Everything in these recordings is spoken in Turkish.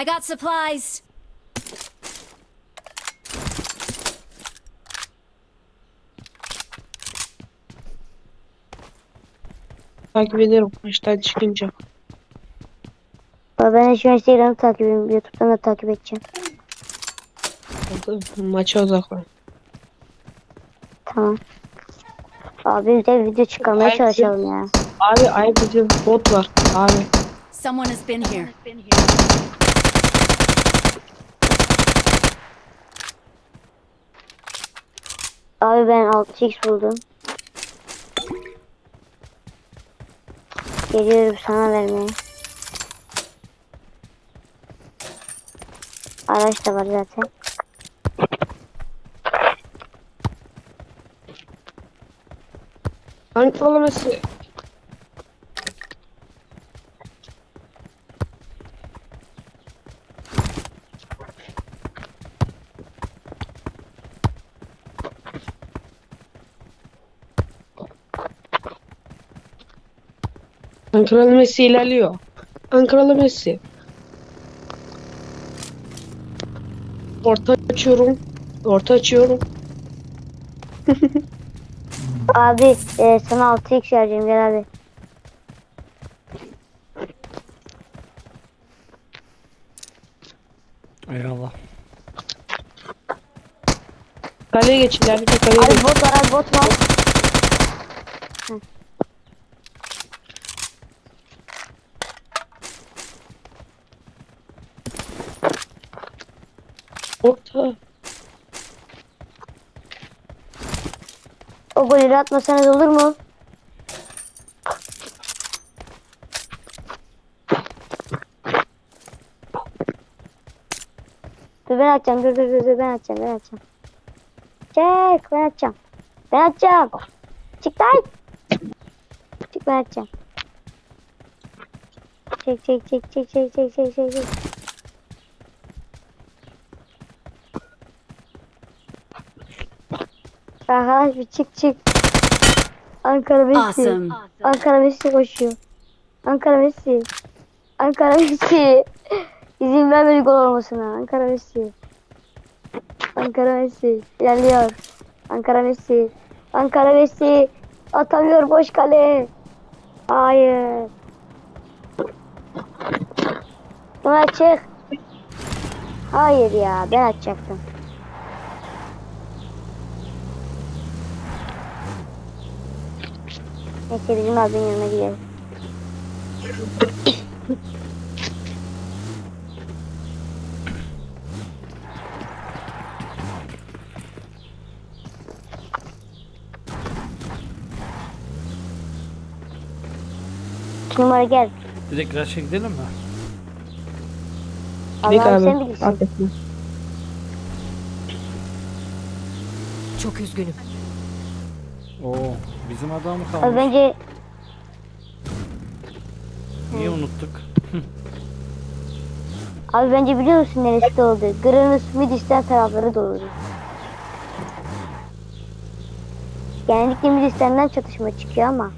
I got supplies. Takip ederim maçtan çıkınca. Ben de şu an Instagram'ı takip ediyorum. Youtube'dan da takip edeceğim. Maça odaklan. Tamam. Abi de video çıkarmaya Ay, çalışalım ya. Abi ay bizim bot var. Abi. Someone has been here. Abi ben 6x buldum. Geliyorum sana vermeye. Araç da var zaten. Hangi olaması? Ankaralı Messi ilerliyor. Ankaralı Messi. Orta açıyorum. Orta açıyorum. Abi e, sana 6x vereceğim gel abi. Eyvallah. Kaleye geç ileride kaleye Abi geç. bot var abi bot var. Orta. O golü atmasanız olur mu? Dur ben atacağım dur dur dur, ben atacağım ben atacağım. Çek ben atacağım. Ben atacağım. Çık lan. Çık ben atacağım. Çek çek çek çek çek çek çek çek Arkadaş bir çık çık. Ankara Messi. Awesome. Ankara Messi koşuyor. Ankara Messi. Ankara Messi. İzin vermedi gol olmasına. Ankara Messi. Ankara Messi. İlerliyor. Ankara Messi. Ankara Messi. Atamıyor boş kale. Hayır. Ömer çık. Hayır ya ben atacaktım. Neyse bizim abinin yanına gidelim. İki numara gel. Direkt rush'a gidelim mi? Gidelim Allah'ım sen abi. bilirsin. Affetme. Çok üzgünüm. Oo, bizim adam mı Abi kalmış? bence Niye unuttuk? Abi bence biliyor musun neresi oldu? Granus Midis'ten tarafları doğru. Genellikle Midis'ten çatışma çıkıyor ama.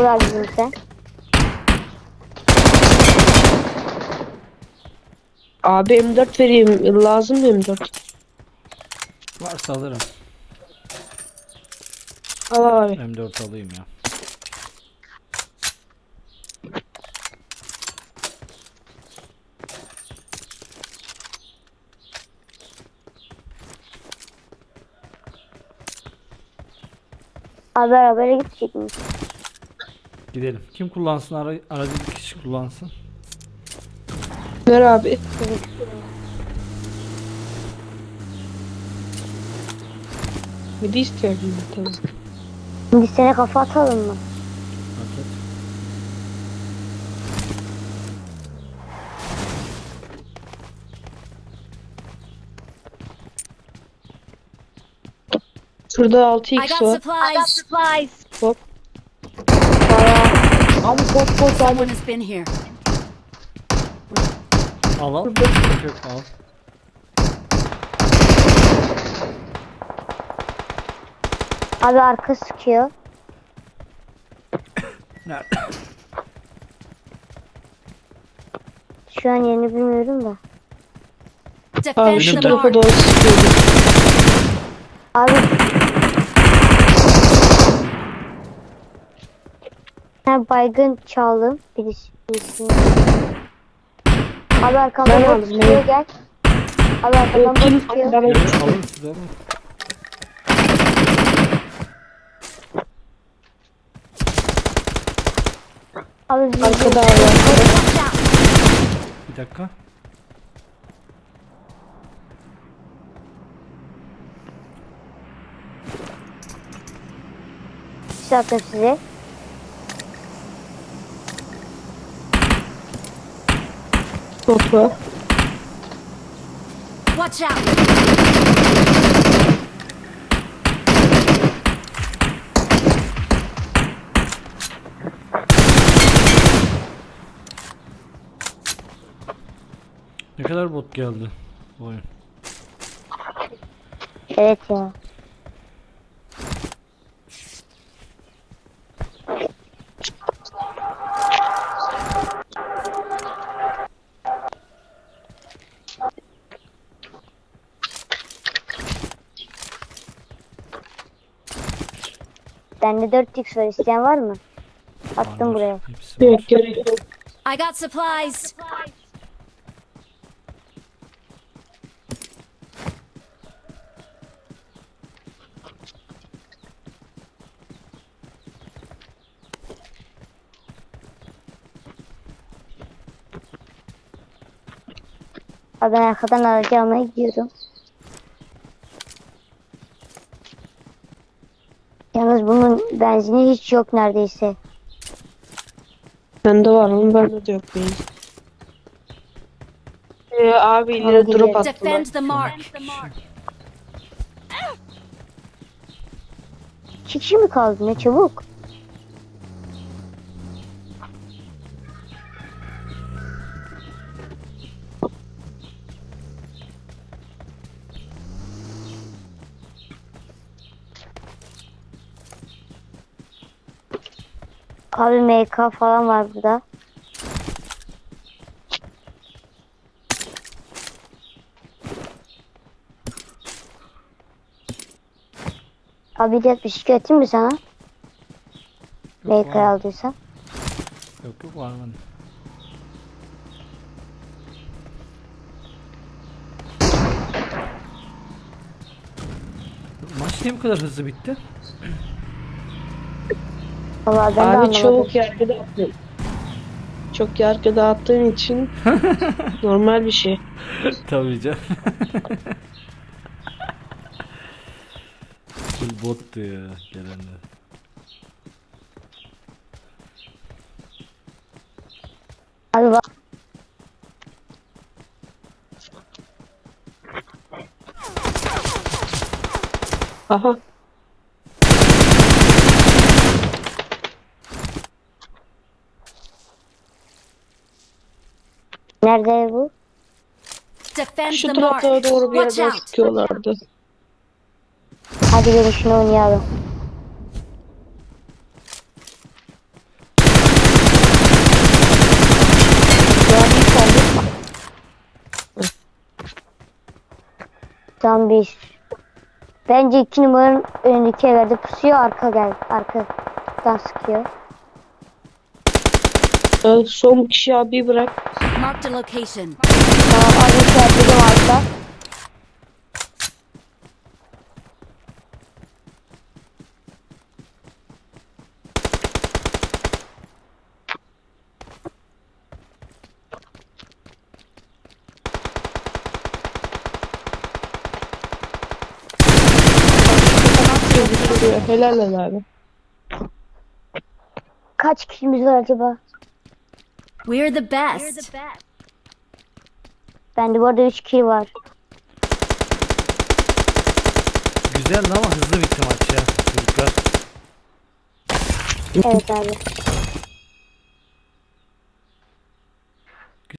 Burak bizim sen. Abi M4 vereyim. Lazım mı M4? Varsa alırım. Al abi. M4 alayım ya. Abi arabayla gidecek miyiz? Gidelim. Kim kullansın ara aracı bir kişi kullansın. Ver abi. Ne de istiyorum tabii. Bilgisayara kafa atalım mı? Paket. Şurada I 6x got supplies. Abi bot bot abi. Someone has been here. Al al. Yok yok al. Abi arka sıkıyor. Nerede? Şu an yerini bilmiyorum da. Abi şu the tarafa mark. doğru sıkıyordu. Abi. Ben baygın çaldım. Birisi. birisi. Abi arkamdan Ben bot evet. gel. Abi arkamdan bot sıkıyor. Ben- alın siz alın. Abi bir- Arkada out. Bir dakika. şey yaptım size. Var. Watch out. Ne kadar bot geldi bu oyun. Evet ya. Bende 4x var isteyen var mı? Attım Var, buraya. var. Hepsi var. Yok gerek yok. I got supplies. Abi ben arkadan aracı almaya gidiyorum. Benzini hiç yok neredeyse. Bende var ama bende de yok benim. Ee, abi ileri Abi drop ileri. attılar. Defend the mark. İki kişi mi kaldı ne çabuk? Abi MK falan var burada. Abi bir şey atayım mı sana? MK aldıysan. Yok yok var bende. Maç niye bu kadar hızlı bitti? Valla ben de Abi anlamadım. çok yargı dağıttın. Çok yargı dağıttığın için normal bir şey. Tabii canım. Full bottu ya gelenler. Abi bak. Aha. Nerede bu? Şu tarafa doğru bir yerden sıkıyorlardı. Hadi gelin şunu oynayalım. Tam bir. Bence iki numaranın önündeki evlerde pusuyor arka gel. Arkadan sıkıyor. Ee, son kişi abi bırak. Marked a location. Tamam dedim arka. Duruyor. Helal helal abi. Kaç kişimiz var acaba? We're the best. Bende bu arada 3 kill var. Güzeldi ama hızlı bitti maç ya çocuklar. Evet abi.